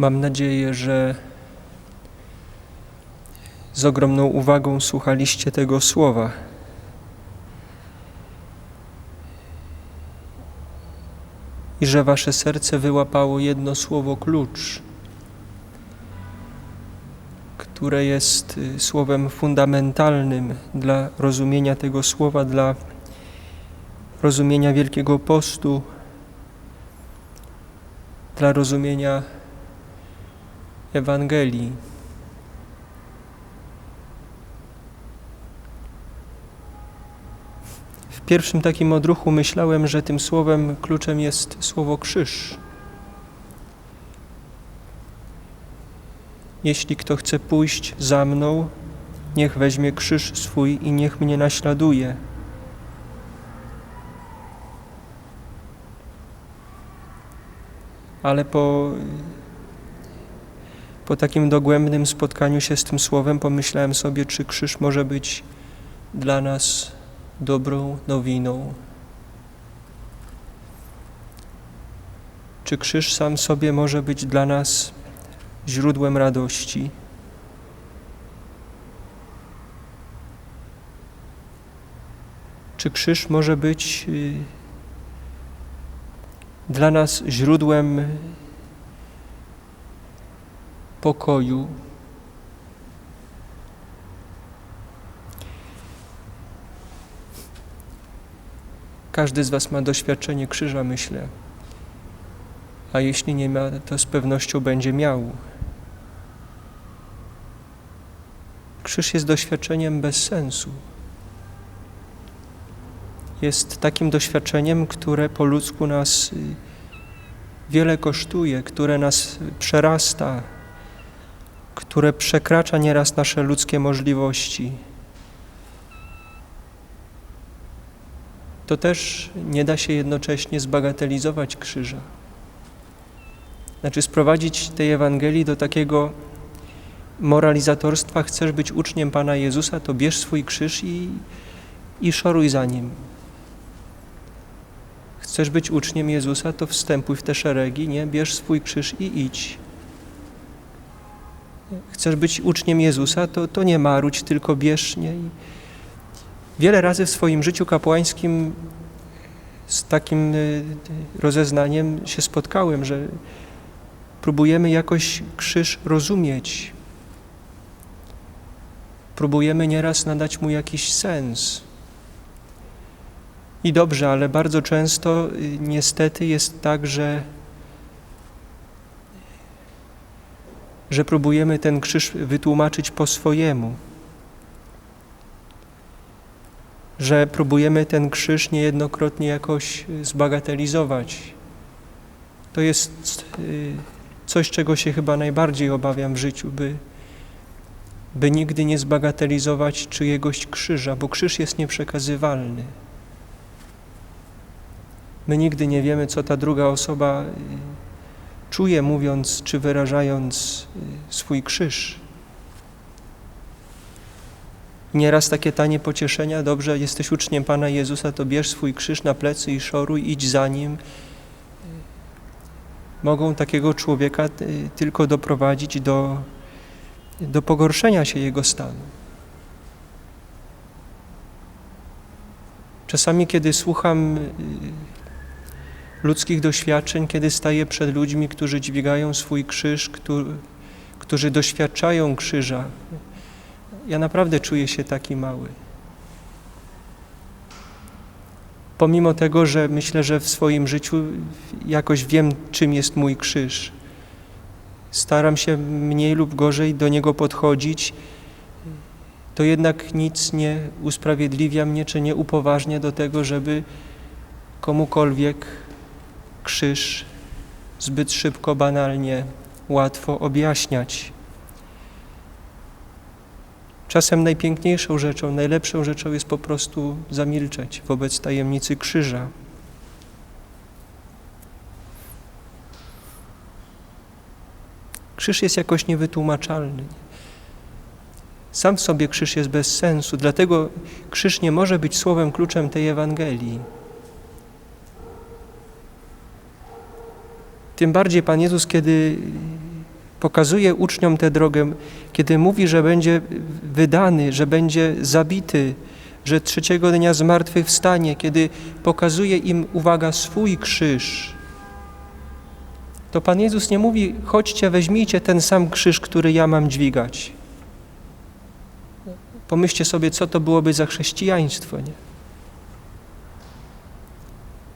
Mam nadzieję, że z ogromną uwagą słuchaliście tego słowa. I że wasze serce wyłapało jedno słowo klucz, które jest y, słowem fundamentalnym dla rozumienia tego słowa, dla rozumienia Wielkiego Postu, dla rozumienia Ewangelii. W pierwszym takim odruchu myślałem, że tym słowem kluczem jest słowo krzyż. Jeśli kto chce pójść za mną, niech weźmie krzyż swój i niech mnie naśladuje. Ale po, po takim dogłębnym spotkaniu się z tym słowem pomyślałem sobie, czy krzyż może być dla nas dobrą nowiną. Czy krzyż sam sobie może być dla nas źródłem radości? Czy krzyż może być y, dla nas źródłem pokoju? Każdy z Was ma doświadczenie krzyża, myślę. A jeśli nie ma, to z pewnością będzie miał. Krzyż jest doświadczeniem bez sensu. Jest takim doświadczeniem, które po ludzku nas y, wiele kosztuje, które nas przerasta, które przekracza nieraz nasze ludzkie możliwości. To też nie da się jednocześnie zbagatelizować krzyża. Znaczy sprowadzić tej Ewangelii do takiego moralizatorstwa, chcesz być uczniem Pana Jezusa, to bierz swój krzyż i, i szoruj za Nim. Chcesz być uczniem Jezusa, to wstępuj w te szeregi, nie? Bierz swój krzyż i idź. Chcesz być uczniem Jezusa, to, to nie marudź, tylko bierz, nie? I wiele razy w swoim życiu kapłańskim z takim y, rozeznaniem się spotkałem, że próbujemy jakoś krzyż rozumieć. Próbujemy nieraz nadać mu jakiś sens. I dobrze, ale bardzo często y, niestety jest tak, że, że próbujemy ten krzyż wytłumaczyć po swojemu. Że próbujemy ten krzyż niejednokrotnie jakoś y, zbagatelizować. To jest y, coś, czego się chyba najbardziej obawiam w życiu, by, by nigdy nie zbagatelizować czyjegoś krzyża, bo krzyż jest nieprzekazywalny. My nigdy nie wiemy, co ta druga osoba y, czuje, mówiąc czy wyrażając y, swój krzyż. Nieraz takie tanie pocieszenia, dobrze, jesteś uczniem Pana Jezusa, to bierz swój krzyż na plecy i szoruj, idź za Nim. Mogą takiego człowieka y, tylko doprowadzić do, do pogorszenia się jego stanu. Czasami, kiedy słucham ludzkich doświadczeń, kiedy staję przed ludźmi, którzy dźwigają swój krzyż, którzy, którzy doświadczają krzyża. Ja naprawdę czuję się taki mały. Pomimo tego, że myślę, że w swoim życiu jakoś wiem, czym jest mój krzyż. Staram się mniej lub gorzej do niego podchodzić, to jednak nic nie usprawiedliwia mnie, czy nie upoważnia do tego, żeby komukolwiek krzyż zbyt szybko, banalnie, łatwo objaśniać. Czasem najpiękniejszą rzeczą, najlepszą rzeczą jest po prostu zamilczeć wobec tajemnicy krzyża. Krzyż jest jakoś niewytłumaczalny. Sam w sobie krzyż jest bez sensu, dlatego krzyż nie może być słowem kluczem tej Ewangelii. Tym bardziej Pan Jezus, kiedy Pokazuje uczniom tę drogę, kiedy mówi, że będzie wydany, że będzie zabity, że trzeciego dnia zmartwychwstanie, kiedy pokazuje im, uwaga, swój krzyż. To Pan Jezus nie mówi, chodźcie, weźmijcie ten sam krzyż, który ja mam dźwigać. Pomyślcie sobie, co to byłoby za chrześcijaństwo, nie?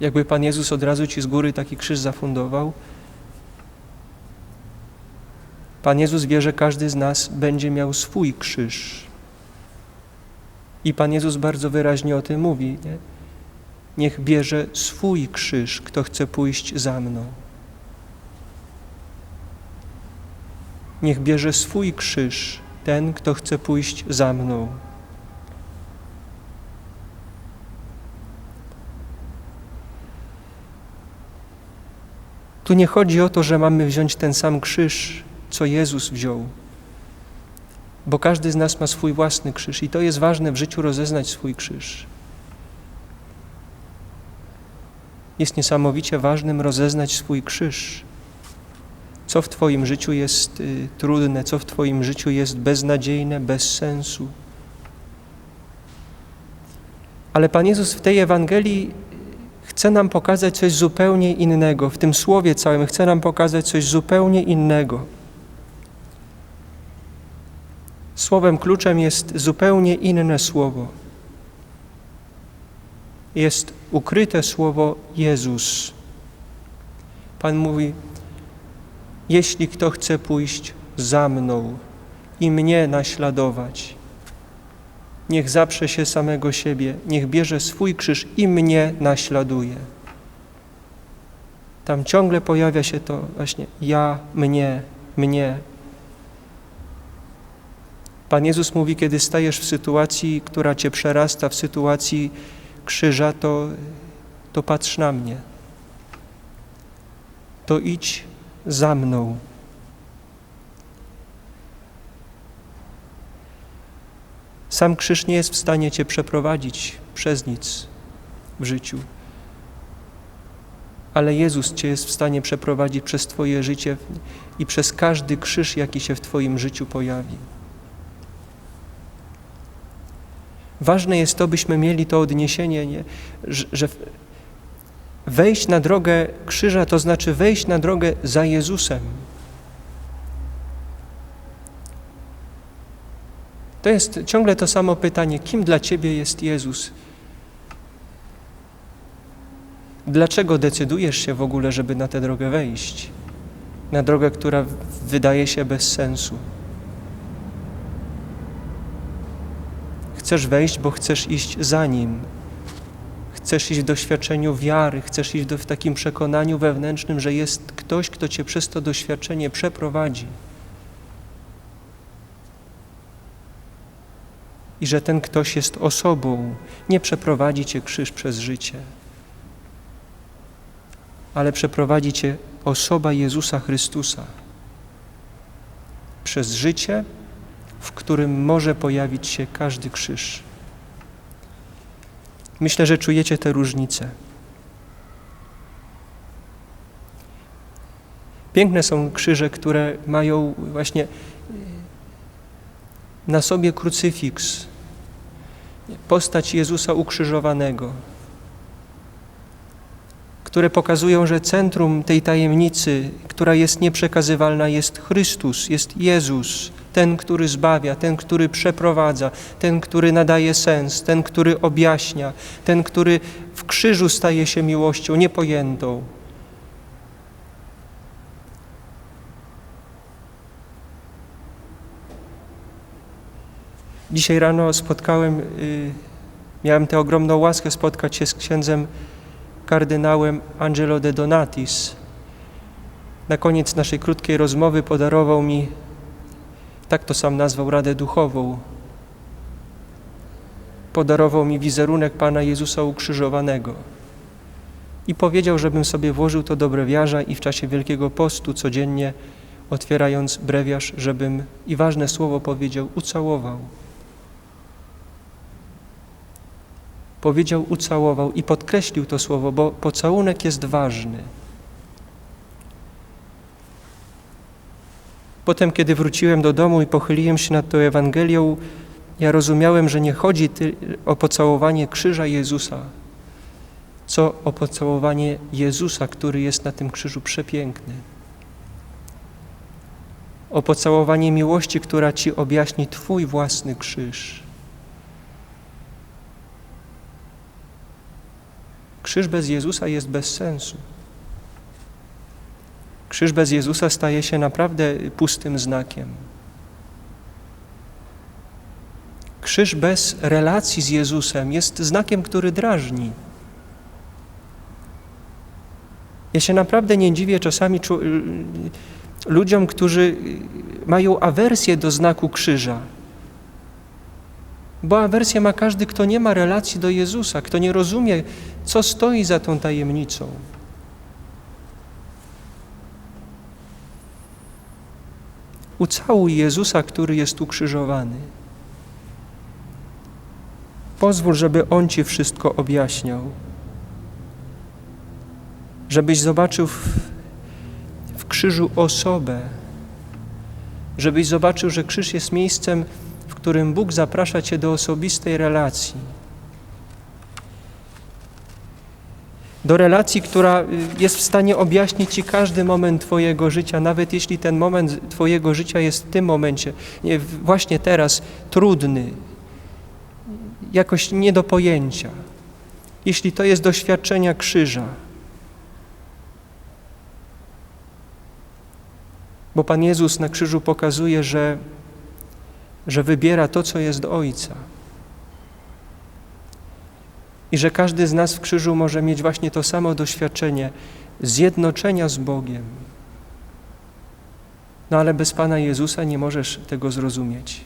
Jakby Pan Jezus od razu ci z góry taki krzyż zafundował. Pan Jezus wie, że każdy z nas będzie miał swój krzyż. I Pan Jezus bardzo wyraźnie o tym mówi. Nie? Niech bierze swój krzyż, kto chce pójść za mną. Niech bierze swój krzyż ten, kto chce pójść za mną. Tu nie chodzi o to, że mamy wziąć ten sam krzyż, co Jezus wziął, bo każdy z nas ma swój własny krzyż i to jest ważne w życiu rozeznać swój krzyż. Jest niesamowicie ważnym rozeznać swój krzyż. Co w Twoim życiu jest y, trudne, co w Twoim życiu jest beznadziejne, bez sensu. Ale Pan Jezus w tej Ewangelii chce nam pokazać coś zupełnie innego. W tym słowie całym chce nam pokazać coś zupełnie innego. Słowem kluczem jest zupełnie inne słowo. Jest ukryte słowo Jezus. Pan mówi: Jeśli kto chce pójść za mną i mnie naśladować, niech zaprze się samego siebie, niech bierze swój krzyż i mnie naśladuje. Tam ciągle pojawia się to właśnie ja, mnie, mnie. Pan Jezus mówi, kiedy stajesz w sytuacji, która cię przerasta, w sytuacji krzyża, to, to patrz na mnie. To idź za mną. Sam krzyż nie jest w stanie Cię przeprowadzić przez nic w życiu, ale Jezus Cię jest w stanie przeprowadzić przez Twoje życie i przez każdy krzyż, jaki się w Twoim życiu pojawi. Ważne jest to, byśmy mieli to odniesienie, nie? że wejść na drogę krzyża to znaczy wejść na drogę za Jezusem. To jest ciągle to samo pytanie: kim dla Ciebie jest Jezus? Dlaczego decydujesz się w ogóle, żeby na tę drogę wejść? Na drogę, która wydaje się bez sensu. Chcesz wejść, bo chcesz iść za Nim. Chcesz iść w doświadczeniu wiary, chcesz iść w takim przekonaniu wewnętrznym, że jest ktoś, kto Cię przez to doświadczenie przeprowadzi. I że ten ktoś jest osobą, nie przeprowadzi cię krzyż przez życie, ale przeprowadzi cię osoba Jezusa Chrystusa przez życie, w którym może pojawić się każdy krzyż. Myślę, że czujecie te różnice. Piękne są krzyże, które mają właśnie na sobie krucyfiks, postać Jezusa ukrzyżowanego, które pokazują, że centrum tej tajemnicy, która jest nieprzekazywalna, jest Chrystus, jest Jezus, ten, który zbawia, ten, który przeprowadza, ten, który nadaje sens, ten, który objaśnia, ten, który w krzyżu staje się miłością niepojętą. Dzisiaj rano spotkałem, y, miałem tę ogromną łaskę spotkać się z księdzem kardynałem Angelo de Donatis. Na koniec naszej krótkiej rozmowy podarował mi, tak to sam nazwał, Radę Duchową. Podarował mi wizerunek Pana Jezusa ukrzyżowanego i powiedział, żebym sobie włożył to do brewiarza i w czasie Wielkiego Postu codziennie otwierając brewiarz, żebym i ważne słowo powiedział, ucałował. Powiedział ucałował i podkreślił to słowo, bo pocałunek jest ważny. Potem, kiedy wróciłem do domu i pochyliłem się nad tą Ewangelią, ja rozumiałem, że nie chodzi o pocałowanie krzyża Jezusa, co o pocałowanie Jezusa, który jest na tym krzyżu przepiękny. O pocałowanie miłości, która Ci objaśni Twój własny krzyż. Krzyż bez Jezusa jest bez sensu. Krzyż bez Jezusa staje się naprawdę pustym znakiem. Krzyż bez relacji z Jezusem jest znakiem, który drażni. Ja się naprawdę nie dziwię czasami ludziom, którzy mają awersję do znaku krzyża. Bo awersję ma każdy, kto nie ma relacji do Jezusa, kto nie rozumie, co stoi za tą tajemnicą. Ucałuj Jezusa, który jest ukrzyżowany. Pozwól, żeby On Ci wszystko objaśniał. Żebyś zobaczył w, w krzyżu osobę. Żebyś zobaczył, że krzyż jest miejscem, w którym Bóg zaprasza Cię do osobistej relacji. Do relacji, która y, jest w stanie objaśnić Ci każdy moment Twojego życia, nawet jeśli ten moment Twojego życia jest w tym momencie, właśnie teraz, trudny, jakoś nie do pojęcia. Jeśli to jest doświadczenia krzyża. Bo Pan Jezus na krzyżu pokazuje, że, że wybiera to, co jest Ojca. I że każdy z nas w krzyżu może mieć właśnie to samo doświadczenie zjednoczenia z Bogiem. No ale bez Pana Jezusa nie możesz tego zrozumieć.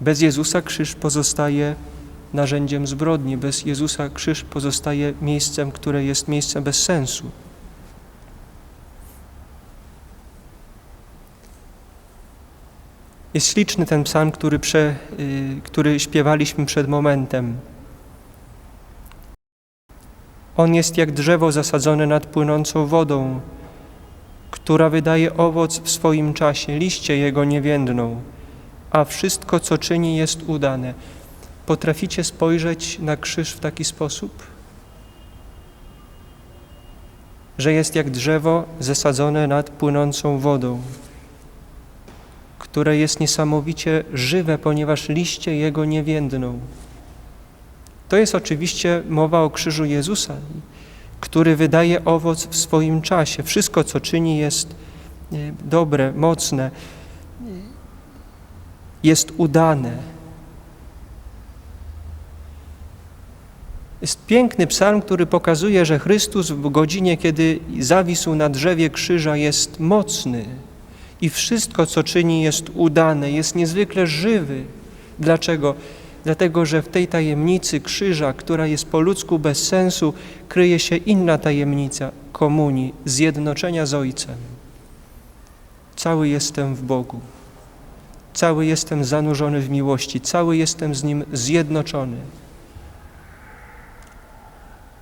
Bez Jezusa krzyż pozostaje narzędziem zbrodni. Bez Jezusa krzyż pozostaje miejscem, które jest miejscem bez sensu. Jest śliczny ten psalm, który, prze, y, który śpiewaliśmy przed momentem. On jest jak drzewo zasadzone nad płynącą wodą, która wydaje owoc w swoim czasie, liście jego nie więdną, a wszystko, co czyni, jest udane. Potraficie spojrzeć na krzyż w taki sposób? Że jest jak drzewo zasadzone nad płynącą wodą które jest niesamowicie żywe, ponieważ liście jego nie więdną. To jest oczywiście mowa o krzyżu Jezusa, który wydaje owoc w swoim czasie. Wszystko, co czyni, jest e, dobre, mocne, jest udane. Jest piękny psalm, który pokazuje, że Chrystus w godzinie, kiedy zawisł na drzewie krzyża, jest mocny i wszystko, co czyni, jest udane, jest niezwykle żywy. Dlaczego? Dlatego, że w tej tajemnicy krzyża, która jest po ludzku bez sensu, kryje się inna tajemnica komunii, zjednoczenia z Ojcem. Cały jestem w Bogu. Cały jestem zanurzony w miłości, cały jestem z Nim zjednoczony.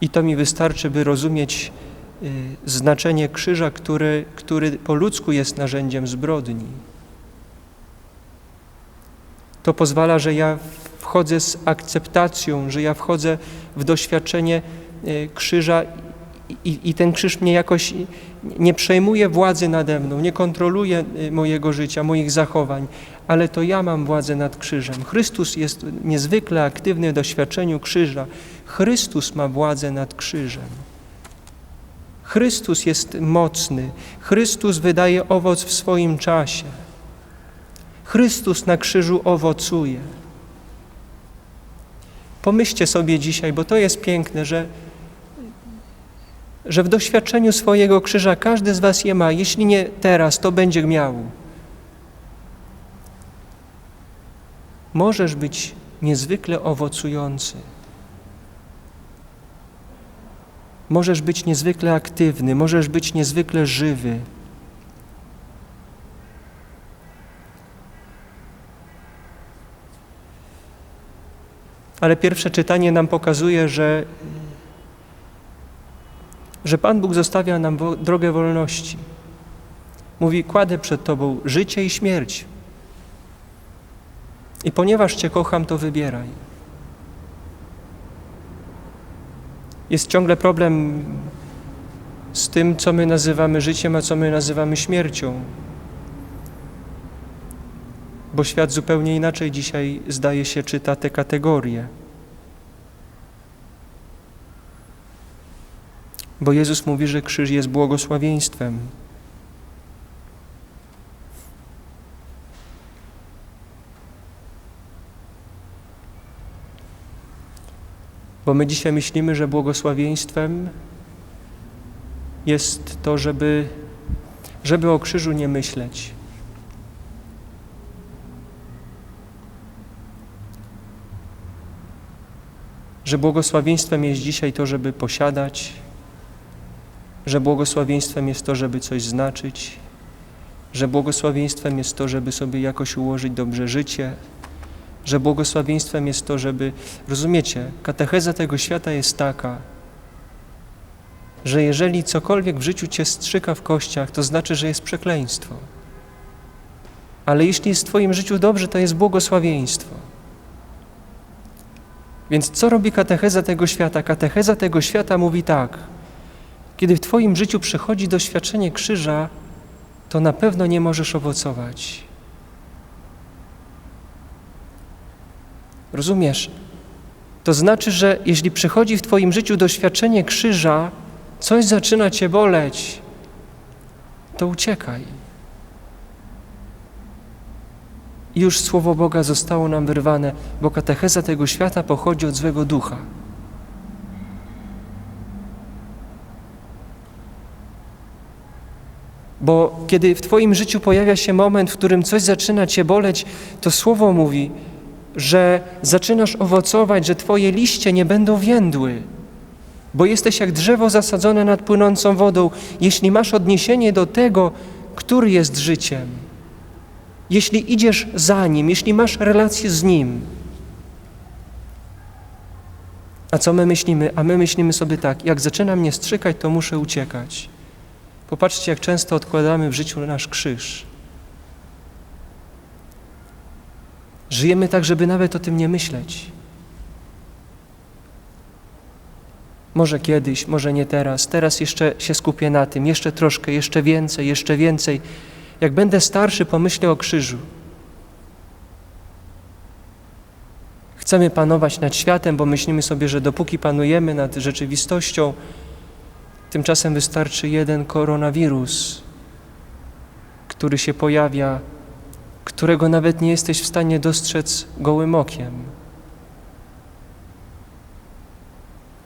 I to mi wystarczy, by rozumieć znaczenie krzyża, który, który po ludzku jest narzędziem zbrodni. To pozwala, że ja wchodzę z akceptacją, że ja wchodzę w doświadczenie y, krzyża i, i ten krzyż mnie jakoś nie przejmuje władzy nade mną, nie kontroluje y, mojego życia, moich zachowań, ale to ja mam władzę nad krzyżem. Chrystus jest niezwykle aktywny w doświadczeniu krzyża. Chrystus ma władzę nad krzyżem. Chrystus jest mocny. Chrystus wydaje owoc w swoim czasie. Chrystus na krzyżu owocuje. Pomyślcie sobie dzisiaj, bo to jest piękne, że, że w doświadczeniu swojego krzyża każdy z Was je ma. Jeśli nie teraz, to będzie miał. Możesz być niezwykle owocujący. Możesz być niezwykle aktywny, możesz być niezwykle żywy. Ale pierwsze czytanie nam pokazuje, że, że Pan Bóg zostawia nam drogę wolności. Mówi: Kładę przed Tobą życie i śmierć. I ponieważ Cię kocham, to wybieraj. Jest ciągle problem z tym, co my nazywamy życiem, a co my nazywamy śmiercią. Bo świat zupełnie inaczej dzisiaj, zdaje się, czyta te kategorie. Bo Jezus mówi, że krzyż jest błogosławieństwem. Bo my dzisiaj myślimy, że błogosławieństwem jest to, żeby, żeby o krzyżu nie myśleć. Że błogosławieństwem jest dzisiaj to, żeby posiadać, że błogosławieństwem jest to, żeby coś znaczyć, że błogosławieństwem jest to, żeby sobie jakoś ułożyć dobrze życie, że błogosławieństwem jest to, żeby, rozumiecie, katecheza tego świata jest taka, że jeżeli cokolwiek w życiu cię strzyka w kościach, to znaczy, że jest przekleństwo. Ale jeśli jest w twoim życiu dobrze, to jest błogosławieństwo. Więc co robi katecheza tego świata? Katecheza tego świata mówi tak. Kiedy w twoim życiu przychodzi doświadczenie krzyża, to na pewno nie możesz owocować. Rozumiesz? To znaczy, że jeśli przychodzi w Twoim życiu doświadczenie krzyża, coś zaczyna Cię boleć, to uciekaj. Już Słowo Boga zostało nam wyrwane, bo katecheza tego świata pochodzi od złego ducha. Bo kiedy w Twoim życiu pojawia się moment, w którym coś zaczyna Cię boleć, to Słowo mówi, że zaczynasz owocować, że Twoje liście nie będą więdły, bo jesteś jak drzewo zasadzone nad płynącą wodą, jeśli masz odniesienie do tego, który jest życiem. Jeśli idziesz za Nim, jeśli masz relację z Nim. A co my myślimy? A my myślimy sobie tak, jak zaczyna mnie strzykać, to muszę uciekać. Popatrzcie, jak często odkładamy w życiu nasz krzyż. Żyjemy tak, żeby nawet o tym nie myśleć. Może kiedyś, może nie teraz. Teraz jeszcze się skupię na tym, jeszcze troszkę, jeszcze więcej, jeszcze więcej. Jak będę starszy, pomyślę o krzyżu. Chcemy panować nad światem, bo myślimy sobie, że dopóki panujemy nad rzeczywistością, tymczasem wystarczy jeden koronawirus, który się pojawia którego nawet nie jesteś w stanie dostrzec gołym okiem.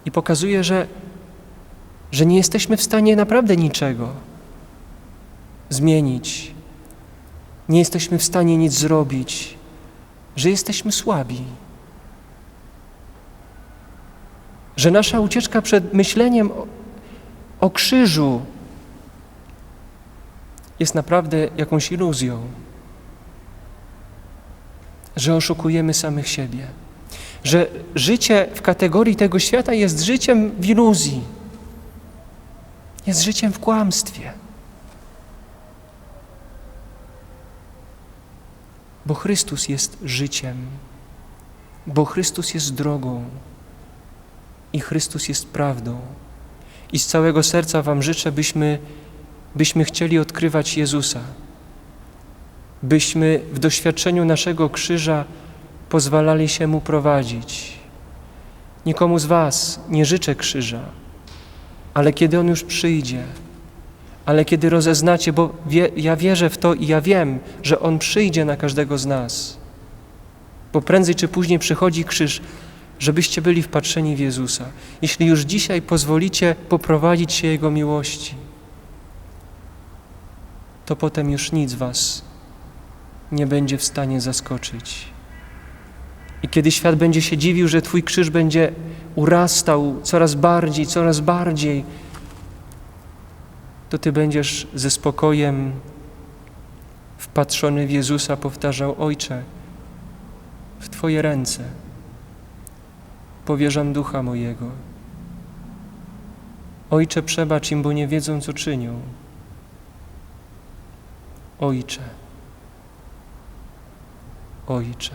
I pokazuje, że, że nie jesteśmy w stanie naprawdę niczego zmienić. Nie jesteśmy w stanie nic zrobić, że jesteśmy słabi. Że nasza ucieczka przed myśleniem o, o krzyżu jest naprawdę jakąś iluzją że oszukujemy samych siebie, że życie w kategorii tego świata jest życiem w iluzji, jest życiem w kłamstwie. Bo Chrystus jest życiem, bo Chrystus jest drogą. I Chrystus jest prawdą. I z całego serca Wam życzę, byśmy, byśmy chcieli odkrywać Jezusa byśmy w doświadczeniu naszego krzyża pozwalali się Mu prowadzić. Nikomu z Was nie życzę krzyża, ale kiedy On już przyjdzie, ale kiedy rozeznacie, bo wie, ja wierzę w to i ja wiem, że On przyjdzie na każdego z nas, bo prędzej czy później przychodzi krzyż, żebyście byli wpatrzeni w Jezusa. Jeśli już dzisiaj pozwolicie poprowadzić się Jego miłości, to potem już nic Was nie będzie w stanie zaskoczyć. I kiedy świat będzie się dziwił, że Twój krzyż będzie urastał coraz bardziej, coraz bardziej, to Ty będziesz ze spokojem wpatrzony w Jezusa powtarzał: Ojcze, w Twoje ręce powierzam ducha mojego. Ojcze, przebacz im, bo nie wiedzą, co czynią. Ojcze, Ojcze.